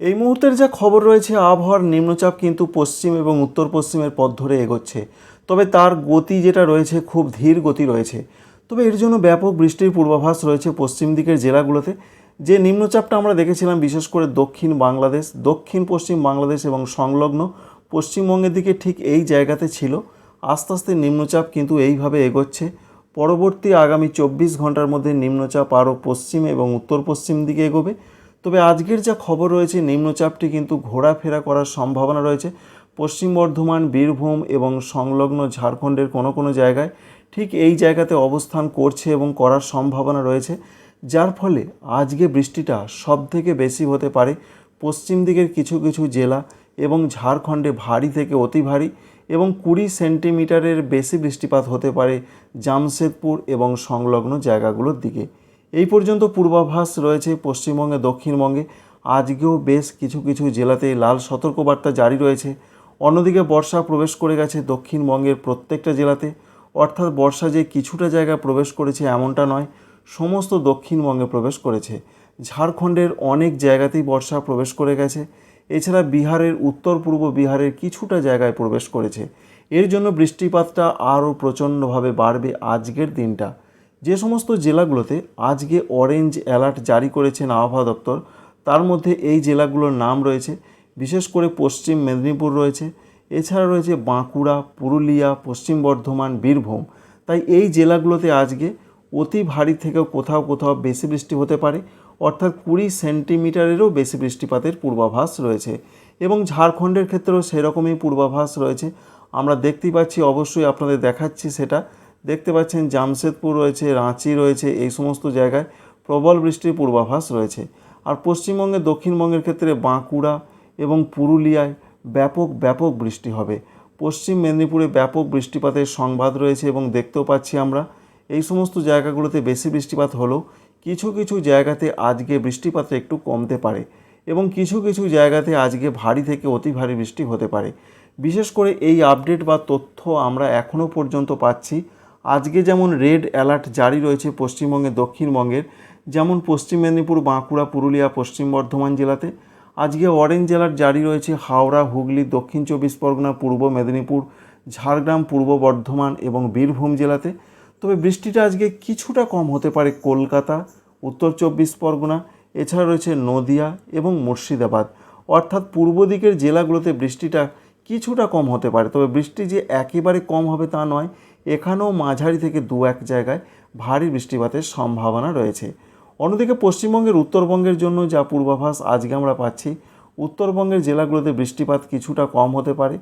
এই মুহূর্তের যা খবর রয়েছে, আবহাওয়ার নিম্নচাপ কিন্তু পশ্চিম এবং উত্তর পশ্চিমের পথ ধরে এগোচ্ছে। তবে তার গতি যেটা রয়েছে, খুব ধীর গতি রয়েছে। তবে এর জন্য ব্যাপক বৃষ্টির পূর্বাভাস রয়েছে পশ্চিম দিকের জেলাগুলোতে। যে নিম্নচাপটা আমরা দেখেছিলাম, বিশেষ করে দক্ষিণ বাংলাদেশ, দক্ষিণ পশ্চিম বাংলাদেশ এবং সংলগ্ন পশ্চিমবঙ্গের দিকে ঠিক এই জায়গাতে ছিল। আস্তে আস্তে নিম্নচাপ কিন্তু এইভাবে এগোচ্ছে। পরবর্তী আগামী চব্বিশ ঘণ্টার মধ্যে নিম্নচাপ আরও পশ্চিম এবং উত্তর পশ্চিম দিকে এগোবে। তবে আজকের যা খবর রয়েছে, নিম্নচাপটি কিন্তু ঘোরাফেরা করার সম্ভাবনা রয়েছে। পশ্চিম বর্ধমান, বীরভূম এবং সংলগ্ন ঝাড়খণ্ডের কোনো কোনো জায়গায় ঠিক এই জায়গাতে অবস্থান করছে এবং করার সম্ভাবনা রয়েছে। যার ফলে আজকে বৃষ্টিটা সব থেকে বেশি হতে পারে। পশ্চিম দিকের কিছু কিছু জেলা এবং ঝাড়খণ্ডে ভারী থেকে অতি ভারী এবং কুড়ি সেন্টিমিটারের বেশি বৃষ্টিপাত হতে পারে জামশেদপুর এবং সংলগ্ন জায়গাগুলোর দিকে। এই পর্যন্ত পূর্বাভাস রয়েছে পশ্চিমবঙ্গে দক্ষিণবঙ্গে। আজকেও বেশ কিছু কিছু জেলাতে লাল সতর্কবার্তা জারি রয়েছে। অন্যদিকে বর্ষা প্রবেশ করে গেছে দক্ষিণবঙ্গের প্রত্যেকটা জেলাতে। অর্থাৎ বর্ষা যে কিছুটা জায়গায় প্রবেশ করেছে এমনটা নয়, সমস্ত দক্ষিণবঙ্গে প্রবেশ করেছে। ঝাড়খণ্ডের অনেক জায়গাতেই বর্ষা প্রবেশ করে গেছে। এছাড়া বিহারের উত্তর পূর্ব বিহারের কিছুটা জায়গায় প্রবেশ করেছে। এর জন্য বৃষ্টিপাতটা আরও প্রচণ্ডভাবে বাড়বে আজকের দিনটা। যে সমস্ত জেলাগুলোতে আজকে অরেঞ্জ অ্যালার্ট জারি করেছেন আবহাওয়া দপ্তর, তার মধ্যে এই জেলাগুলোর নাম রয়েছে। বিশেষ করে পশ্চিম মেদিনীপুর রয়েছে, এছাড়া রয়েছে বাঁকুড়া, পুরুলিয়া, পশ্চিম বর্ধমান, বীরভূম। তাই এই জেলাগুলোতে আজকে অতি ভারী থেকেও কোথাও কোথাও বেশি বৃষ্টি হতে পারে, অর্থাৎ কুড়ি সেন্টিমিটারেরও বেশি বৃষ্টিপাতের পূর্বাভাস রয়েছে। এবং ঝাড়খণ্ডের ক্ষেত্রেও সেরকমই পূর্বাভাস রয়েছে। আমরা দেখতেই পাচ্ছি, অবশ্যই আপনাদের দেখাচ্ছি সেটা। দেখতে পাচ্ছেন জামশেদপুর রয়েছে, রাঁচি রয়েছে, এই সমস্ত জায়গায় প্রবল বৃষ্টির পূর্বাভাস রয়েছে। আর পশ্চিমবঙ্গে দক্ষিণবঙ্গের ক্ষেত্রে বাঁকুড়া এবং পুরুলিয়ায় ব্যাপক ব্যাপক বৃষ্টি হবে। পশ্চিম মেদিনীপুরে ব্যাপক বৃষ্টিপাতের সংবাদ রয়েছে এবং দেখতেও পাচ্ছি আমরা, এই সমস্ত জায়গাগুলোতে বেশি বৃষ্টিপাত হলেও কিছু কিছু জায়গাতে আজকে বৃষ্টিপাত একটু কমতে পারে এবং কিছু কিছু জায়গাতে আজকে ভারী থেকে অতি ভারী বৃষ্টি হতে পারে। বিশেষ করে এই আপডেট বা তথ্য আমরা এখনও পর্যন্ত পাচ্ছি। আজকে যেমন রেড অ্যালার্ট জারি রয়েছে পশ্চিমবঙ্গে দক্ষিণবঙ্গের, যেমন পশ্চিম মেদিনীপুর, বাঁকুড়া, পুরুলিয়া, পশ্চিম বর্ধমান জেলাতে, আজকে অরেঞ্জ অ্যালার্ট জারি রয়েছে হাওড়া, হুগলি, দক্ষিণ চব্বিশ পরগনা, পূর্ব মেদিনীপুর, ঝাড়গ্রাম, পূর্ব বর্ধমান এবং বীরভূম জেলাতে। তবে বৃষ্টিটা আজকে কিছুটা কম হতে পারে কলকাতা, উত্তর চব্বিশ পরগনা, এছাড়া রয়েছে নদিয়া এবং মুর্শিদাবাদ। অর্থাৎ পূর্ব দিকের জেলাগুলোতে বৃষ্টিটা কিছুটা কম হতে পারে। তবে বৃষ্টি যে একেবারে কম হবে তা নয়, এখানেও মাঝারি থেকে দু এক জায়গায় ভারী বৃষ্টিপাতের সম্ভাবনা রয়েছে। অন্যদিকে পশ্চিমবঙ্গের উত্তরবঙ্গের জন্য যা পূর্বাভাস আজকে আমরা পাচ্ছি, উত্তরবঙ্গের জেলাগুলোতে বৃষ্টিপাত কিছুটা কম হতে পারে।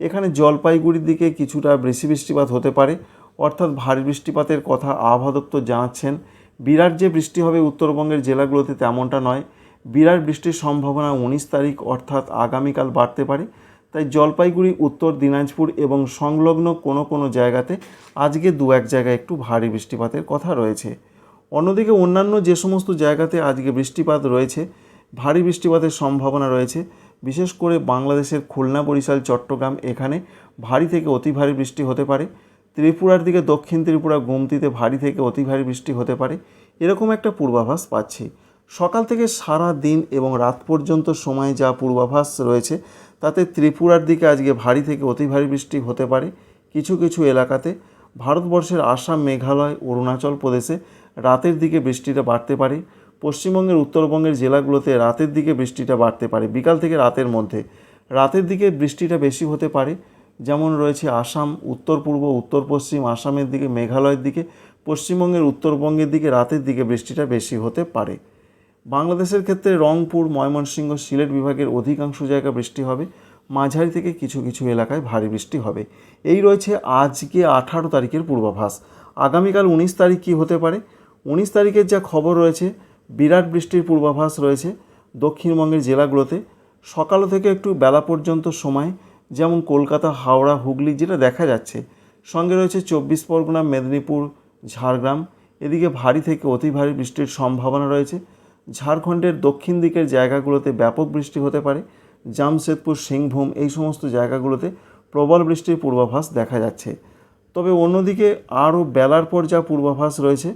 এখানে জলপাইগুড়ির দিকে কিছুটা বেশি বৃষ্টিপাত হতে পারে। অর্থাৎ ভারী বৃষ্টিপাতের কথা আবহাওয়া দপ্তর জানাচ্ছেন, বিরাট যে বৃষ্টি হবে উত্তরবঙ্গের জেলাগুলোতে তেমনটা নয়। বিরাট বৃষ্টির সম্ভাবনা উনিশ তারিখ অর্থাৎ আগামীকাল বাড়তে পারে। তাই জলপাইগুড়ি, উত্তর দিনাজপুর এবং সংলগ্ন কোনো কোনো জায়গাতে আজকে দু এক জায়গায় একটু ভারী বৃষ্টিপাতের কথা রয়েছে। অন্যদিকে অন্যান্য যে সমস্ত জায়গাতে আজকে বৃষ্টিপাত রয়েছে, ভারী বৃষ্টিপাতের সম্ভাবনা রয়েছে। বিশেষ করে বাংলাদেশের খুলনা, বরিশাল, চট্টগ্রাম এখানে ভারী থেকে অতি ভারী বৃষ্টি হতে পারে। ত্রিপুরার দিকে দক্ষিণ ত্রিপুরা, গুমতিতে ভারী থেকে অতি ভারী বৃষ্টি হতে পারে। এরকম একটা পূর্বাভাস পাচ্ছি। সকাল থেকে সারা দিন এবং রাত পর্যন্ত সময় যা পূর্বাভাস রয়েছে, তাতে ত্রিপুরার দিকে আজকে ভারী থেকে অতি ভারী বৃষ্টি হতে পারে। কিছু কিছু এলাকাতে ভারতবর্ষের আসাম, মেঘালয়, অরুণাচল প্রদেশে রাতের দিকে বৃষ্টিটা বাড়তে পারে। পশ্চিমবঙ্গের উত্তরবঙ্গের জেলাগুলোতে রাতের দিকে বৃষ্টিটা বাড়তে পারে, বিকাল থেকে রাতের মধ্যে। রাতের দিকে বৃষ্টিটা বেশি হতে পারে, যেমন রয়েছে আসাম, উত্তর পূর্ব, উত্তর পশ্চিম, আসামের দিকে, মেঘালয়ের দিকে। পশ্চিমবঙ্গের উত্তরবঙ্গের দিকে রাতের দিকে বৃষ্টিটা বেশি হতে পারে। বাংলাদেশের ক্ষেত্রে রংপুর, ময়মনসিংহ, সিলেট বিভাগের অধিকাংশ জায়গা বৃষ্টি হবে। মাঝারি থেকে কিছু কিছু এলাকায় ভারী বৃষ্টি হবে। এই রয়েছে আজকে আঠারো তারিখের পূর্বাভাস। আগামীকাল উনিশ তারিখ কী হতে পারে? উনিশ তারিখের যা খবর রয়েছে, বিরাট বৃষ্টির পূর্বাভাস রয়েছে দক্ষিণবঙ্গের জেলাগুলোতে। সকাল থেকে একটু বেলা পর্যন্ত সময়, যেমন কলকাতা, হাওড়া, হুগলি, যেটা দেখা যাচ্ছে। সঙ্গে রয়েছে চব্বিশ পরগনা, মেদিনীপুর, ঝাড়গ্রাম। এদিকে ভারী থেকে অতি ভারী বৃষ্টির সম্ভাবনা রয়েছে। ঝাড়খণ্ডের দক্ষিণ দিকের জায়গাগুলোতে ব্যাপক বৃষ্টি হতে পারে। জামশেদপুর, সিংভূম এই সমস্ত জায়গাগুলোতে প্রবল বৃষ্টির পূর্বাভাস দেখা যাচ্ছে। তবে অন্যদিকে আরও বেলার পর যা পূর্বাভাস রয়েছে,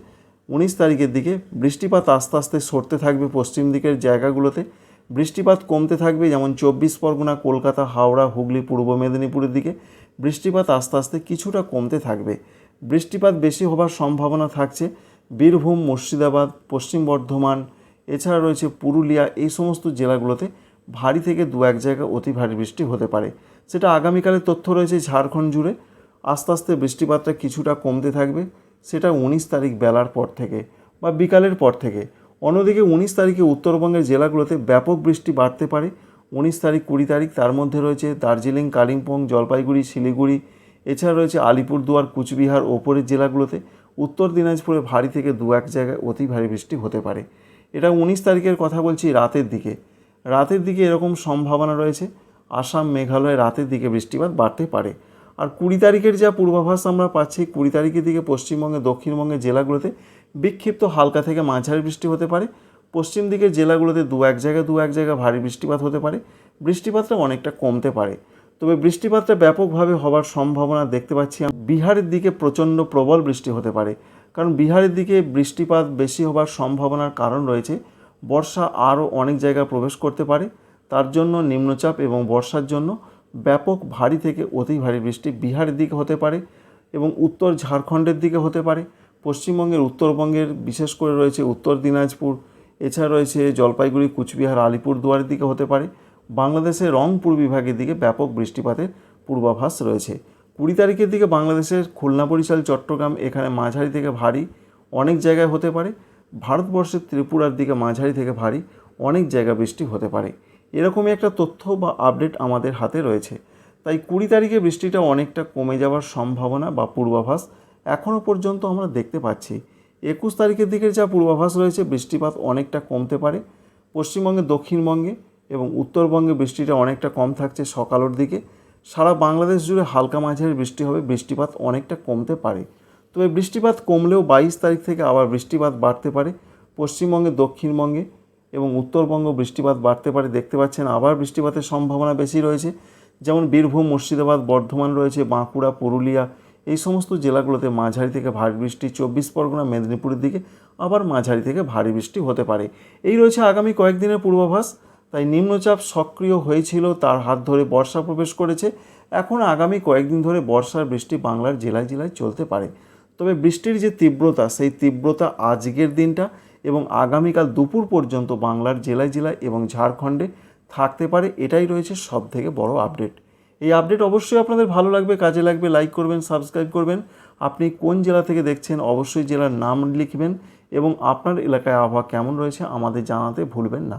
উনিশ তারিখের দিকে বৃষ্টিপাত আস্তে আস্তে সরতে থাকবে পশ্চিম দিকের জায়গাগুলোতে। বৃষ্টিপাত কমতে থাকবে যেমন চব্বিশ পরগনা, কলকাতা, হাওড়া, হুগলি, পূর্ব মেদিনীপুরের দিকে। বৃষ্টিপাত আস্তে আস্তে কিছুটা কমতে থাকবে। বৃষ্টিপাত বেশি হবার সম্ভাবনা থাকছে বীরভূম, মুর্শিদাবাদ, পশ্চিম বর্ধমান এছাড়া রয়েছে পুরুলিয়া, এই সমস্ত জেলাগুলোতে ভারী থেকে দু এক জায়গায় অতি ভারী বৃষ্টি হতে পারে। সেটা আগামীকালের তথ্য রয়েছে ঝাড়খণ্ড জুড়ে। আস্তে আস্তে বৃষ্টিপাতটা কিছুটা কমতে থাকবে, সেটা উনিশ তারিখ বেলার পর থেকে বা বিকালের পর থেকে। অন্যদিকে উনিশ তারিখে উত্তরবঙ্গের জেলাগুলোতে ব্যাপক বৃষ্টি বাড়তে পারে। উনিশ তারিখ কুড়ি তারিখ, তার মধ্যে রয়েছে দার্জিলিং, কালিম্পং, জলপাইগুড়ি, শিলিগুড়ি, এছাড়া রয়েছে আলিপুরদুয়ার, কুচবিহার, ওপরের জেলাগুলোতে। উত্তর দিনাজপুরে ভারী থেকে দু এক জায়গায় অতি ভারী বৃষ্টি হতে পারে। এটা উনিশ তারিখের কথা বলছি রাতের দিকে। রাতের দিকে এরকম সম্ভাবনা রয়েছে। আসাম, মেঘালয় রাতের দিকে বৃষ্টিপাত বাড়তে পারে। আর কুড়ি তারিখের যা পূর্বাভাস আমরা পাচ্ছি, কুড়ি তারিখের দিকে পশ্চিমবঙ্গে, দক্ষিণবঙ্গের জেলাগুলোতে বিক্ষিপ্ত হালকা থেকে মাঝারি বৃষ্টি হতে পারে। পশ্চিম দিকের জেলাগুলোতে দু এক জায়গায়, দু এক জায়গায় ভারী বৃষ্টিপাত হতে পারে। বৃষ্টিপাতটা অনেকটা কমতে পারে। তবে বৃষ্টিপাতটা ব্যাপকভাবে হওয়ার সম্ভাবনা দেখতে পাচ্ছি। বিহারের দিকে প্রচণ্ড প্রবল বৃষ্টি হতে পারে। কারণ বিহারের দিকে বৃষ্টিপাত বেশি হবার সম্ভাবনার কারণ রয়েছে। বর্ষা আরও অনেক জায়গায় প্রবেশ করতে পারে। তার জন্য নিম্নচাপ এবং বর্ষার জন্য ব্যাপক ভারী থেকে অতি ভারী বৃষ্টি বিহারের দিকে হতে পারে এবং উত্তর ঝাড়খণ্ডের দিকে হতে পারে। পশ্চিমবঙ্গের, উত্তরবঙ্গের, বিশেষ করে রয়েছে উত্তর দিনাজপুর। এছাড়া রয়েছে জলপাইগুড়ি, কুচবিহার, আলিপুরদুয়ারের দিকে হতে পারে। বাংলাদেশের রংপুর বিভাগের দিকে ব্যাপক বৃষ্টিপাতের পূর্বাভাস রয়েছে। কুড়ি তারিখের দিকে বাংলাদেশের খুলনা বরিশাল, চট্টগ্রাম, এখানে মাঝারি থেকে ভারী অনেক জায়গায় হতে পারে। ভারতবর্ষের ত্রিপুরার দিকে মাঝারি থেকে ভারী অনেক জায়গা বৃষ্টি হতে পারে। এরকমই একটা তথ্য বা আপডেট আমাদের হাতে রয়েছে। তাই কুড়ি তারিখে বৃষ্টিটা অনেকটা কমে যাওয়ার সম্ভাবনা বা পূর্বাভাস এখনও পর্যন্ত আমরা দেখতে পাচ্ছি। একুশ তারিখের দিকের যা পূর্বাভাস রয়েছে, বৃষ্টিপাত অনেকটা কমতে পারে। পশ্চিমবঙ্গে, দক্ষিণবঙ্গে এবং উত্তরবঙ্গে বৃষ্টিটা অনেকটা কম থাকছে সকালের দিকে। সারা বাংলাদেশ জুড়ে হালকা মাঝারি বৃষ্টি হবে, বৃষ্টিপাত অনেকটা কমতে পারে। তবে বৃষ্টিপাত কমলেও বাইশ তারিখ থেকে আবার বৃষ্টিপাত বাড়তে পারে। পশ্চিমবঙ্গে, দক্ষিণবঙ্গে এবং উত্তরবঙ্গ বৃষ্টিপাত বাড়তে পারে। দেখতে পাচ্ছেন আবার বৃষ্টিপাতের সম্ভাবনা বেশি রয়েছে। যেমন বীরভূম, মুর্শিদাবাদ, বর্ধমান রয়েছে, বাঁকুড়া, পুরুলিয়া, এই সমস্ত জেলাগুলোতে মাঝারি থেকে ভারী বৃষ্টি। চব্বিশ পরগনা, মেদিনীপুরের দিকে আবার মাঝারি থেকে ভারী বৃষ্টি হতে পারে। এই রয়েছে আগামী কয়েকদিনের পূর্বাভাস। তাই নিম্নচাপ সক্রিয় হয়েছিল, তার হাত ধরে বর্ষা প্রবেশ করেছে। এখন আগামী কয়েকদিন ধরে বর্ষার বৃষ্টি বাংলার জেলায় জেলায় চলতে পারে। তবে বৃষ্টির যে তীব্রতা, সেই তীব্রতা আজকের দিনটা এবং আগামীকাল দুপুর পর্যন্ত বাংলার জেলায় জেলায় এবং ঝাড়খণ্ডে থাকতে পারে, এটাই রয়েছে সব থেকে বড় আপডেট। এই আপডেট অবশ্যই আপনাদের ভালো লাগবে, কাজে লাগবে, লাইক করবেন, সাবস্ক্রাইব করবেন। আপনি কোন জেলা থেকে দেখছেন অবশ্যই জেলার নাম লিখবেন এবং আপনার এলাকায় আবহাওয়া কেমন রয়েছে আমাদের জানাতে ভুলবেন না।